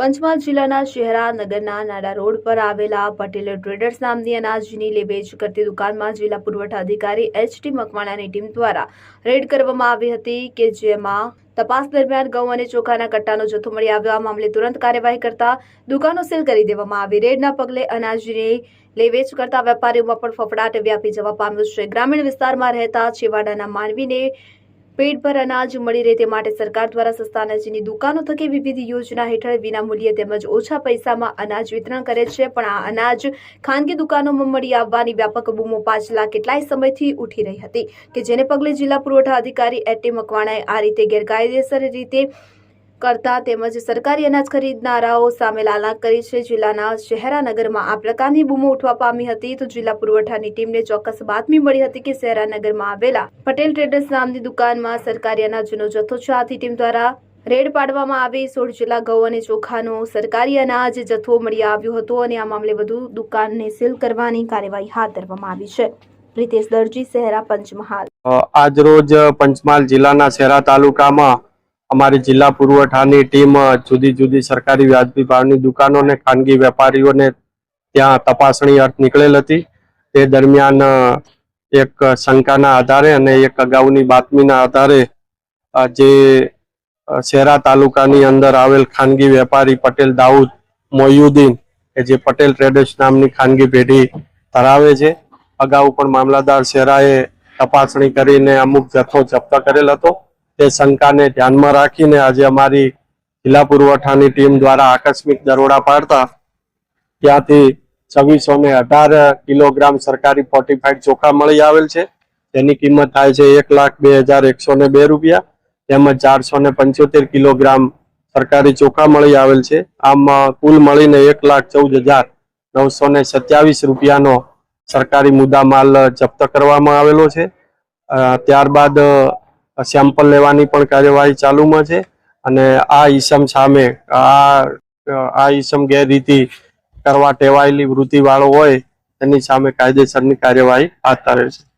પંચમહાલ જિલ્લાના શહેરા નગરના નાડા રોડ પર આવેલા પટેલ ટ્રેડર્સ નામની અનાજની લેવેચ કરતી દુકાનમાં જિલ્લા પુરવઠા અધિકારી એચ ટી મકવાણાની ટીમ દ્વારા રેડ કરવામાં આવી હતી કે જેમાં તપાસ દરમિયાન ઘઉં અને ચોખાના કટ્ટાનો જથ્થો મળી આવ્યો. આ મામલે તુરંત કાર્યવાહી કરતા દુકાનો સીલ કરી દેવામાં આવી. રેડના પગલે અનાજની લેવેચ કરતા વેપારીઓમાં પણ ફફડાટ વ્યાપી જવા પામ્યો છે. ગ્રામીણ વિસ્તારમાં રહેતા છેવાડાના માનવીને પેટ પર અનાજ મળી રહે તે માટે સરકાર દ્વારા સસ્તા અનાજની દુકાનો થકી વિવિધ યોજના હેઠળ વિના મૂલ્ય તેમજ ઓછા પૈસામાં અનાજ વિતરણ કરે છે. પણ આ અનાજ ખાનગી દુકાનોમાં મળી આવવાની વ્યાપક બૂમો પાછલા કેટલાય સમયથી ઉઠી રહી હતી, કે જેને પગલે જિલ્લા પુરવઠા અધિકારી એટી મકવાણાએ આ રીતે ગેરકાયદેસર રીતે કરતા તેમજ સરકારી અનાજ ખરીદનારાઓ સામે લાલાક કરી છે. જિલ્લાના શહેરાનગરમાં આ પ્રકારની બૂમો ઉઠવા પામી હતી. તો જિલ્લા પુરવઠાની ટીમને ચોક્કસ બાતમી મળી હતી કે શહેરાનગરમાં આવેલા પટેલ ટ્રેડર્સ નામની દુકાનમાં સરકારી અનાજનો જથ્થો છે. આથી ટીમ દ્વારા રેડ પાડવામાં આવી. સોળ જિલ્લા ઘઉં અને ચોખાનો સરકારી અનાજ જથ્થો મળી આવ્યો હતો અને આ મામલે વધુ દુકાનને સીલ કરવાની કાર્યવાહી હાથ ધરવામાં આવી છે. પ્રિતેશ દરજી, શહેરા પંચમહાલ. આજરોજ પંચમહાલ જિલ્લાના શહેરા તાલુકામાં અમારી જિલ્લા પુરવઠાની ટીમ જુદી જુદી સરકારી વ્યાજબી ભાવની દુકાનોને ખાનગી વેપારીઓને ત્યાં તપાસણી અર્થ નીકળેલ હતી. તે દરમિયાન એક શંકાના આધારે અને એક અગાઉની બાતમીના આધારે જે શેરા તાલુકાની અંદર આવેલ ખાનગી વેપારી પટેલ દાઉદ મોયુદ્દીન, કે જે પટેલ ટ્રેડર્સ નામની ખાનગી પેઢી ધરાવે છે. અગાઉ પણ મામલાદાર શેરાએ તપાસણી કરીને અમુક જથ્થો જપ્ત કરેલ હતો. તે શંકાને ધ્યાનમાં રાખીને આજે અમારી જિલ્લા પુરવઠાની ટીમ દ્વારા આકસ્મિક દરોડા પાડતા ત્યાંથી છવ્વીસો ને અઢાર કિલોગ્રામ સરકારી ફોર્ટિફાઈડ ચોખા મળી આવેલ છે. તેની કિંમત થાય છે એક લાખ બે હજાર એકસો ને બે રૂપિયા. તેમજ ચારસો ને પંચોતેર કિલોગ્રામ સરકારી ચોખા મળી આવેલ છે. આમ કુલ મળીને એક લાખ ચૌદ હજાર નવસો ને સત્યાવીસ રૂપિયાનો સરકારી મુદ્દામાલ જપ્ત કરવામાં આવેલો છે. ત્યારબાદ સેમ્પલ લેવાની પણ કાર્યવાહી ચાલુમાં છે અને આ ઈસમ સામે આ આ ઈસમ ગેરરીતિ કરવા ટેવાયેલી વૃત્તિવાળો હોય તેની સામે કાયદેસરની કાર્યવાહી હાથ ધરે છે.